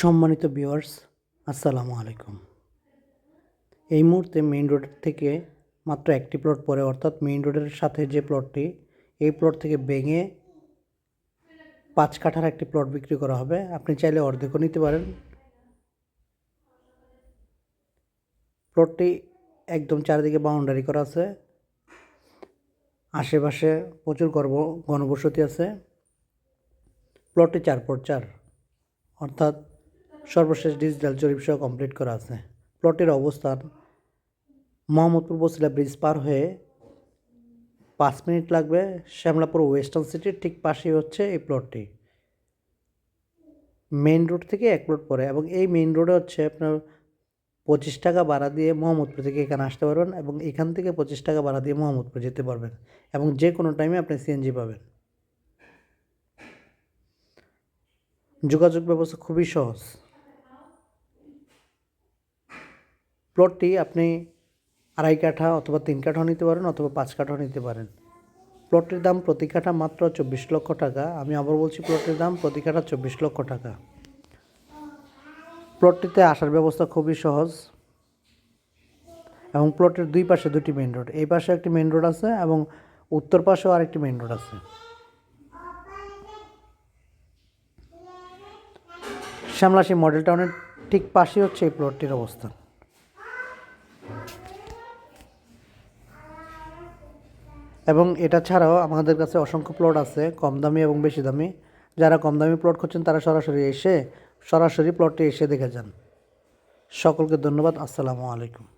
সম্মানিত ভিউয়ার্স আসসালামু আলাইকুম। এই মুহূর্তে মেইন রোড থেকে মাত্র একটি প্লট পরে অর্থাৎ মেইন রোডের সাথে যে প্লটটি এই প্লট থেকে ভেঙে পাঁচ কাঠার একটি প্লট বিক্রি করা হবে। আপনি চাইলে অর্ধেকও নিতে পারেন। প্লটটি একদম চারিদিকে বাউন্ডারি করা আছে। আশেপাশে প্রচুর গর্ব, ঘনবসতি আছে। প্লটটি চার পর চার, অর্থাৎ সর্বশেষ ডিজিটাল জরিপ সহ কমপ্লিট করা আছে। প্লটের অবস্থান, মোহাম্মদপুর বসিলা ব্রিজ পার হয়ে পাঁচ মিনিট লাগবে। শ্যামলাপুর ওয়েস্টার্ন সিটির ঠিক পাশেই হচ্ছে এই প্লটটি। মেইন রোড থেকে এক প্লট পরে এবং এই মেইন রোডে হচ্ছে আপনার পঁচিশ টাকা ভাড়া দিয়ে মোহাম্মদপুর থেকে এখানে আসতে পারবেন এবং এখান থেকে পঁচিশ টাকা ভাড়া দিয়ে মোহাম্মদপুর যেতে পারবেন এবং যে কোনো টাইমে আপনি সিএনজি পাবেন। যোগাযোগ ব্যবস্থা খুবই সহজ। প্লটটি আপনি আড়াই কাঠা অথবা তিন কাঠাও নিতে পারেন অথবা পাঁচ কাঠাও নিতে পারেন। প্লটটির দাম প্রতি কাঠা মাত্র চব্বিশ লক্ষ টাকা। আমি আবার বলছি প্লটটির দাম প্রতি কাঠা চব্বিশ লক্ষ টাকা। প্লটটিতে আসার ব্যবস্থা খুবই সহজ এবং প্লটের দুই পাশে দুটি মেইন রোড। এই পাশে একটি মেন রোড আছে এবং উত্তর পাশেও আরেকটি মেইন রোড আছে। শ্যামলাশি মডেল টাউনের ঠিক পাশে হচ্ছে এই প্লটটির অবস্থান। এবং এটা ছাড়াও আমাদের কাছে অসংখ্য প্লট আছে, কম দামি এবং বেশি দামি। যারা কম দামি প্লট খুঁজছেন, তারা সরাসরি এসে, সরাসরি প্লটটি এসে দেখে যান। সকলকে ধন্যবাদ, আসসালামু আলাইকুম।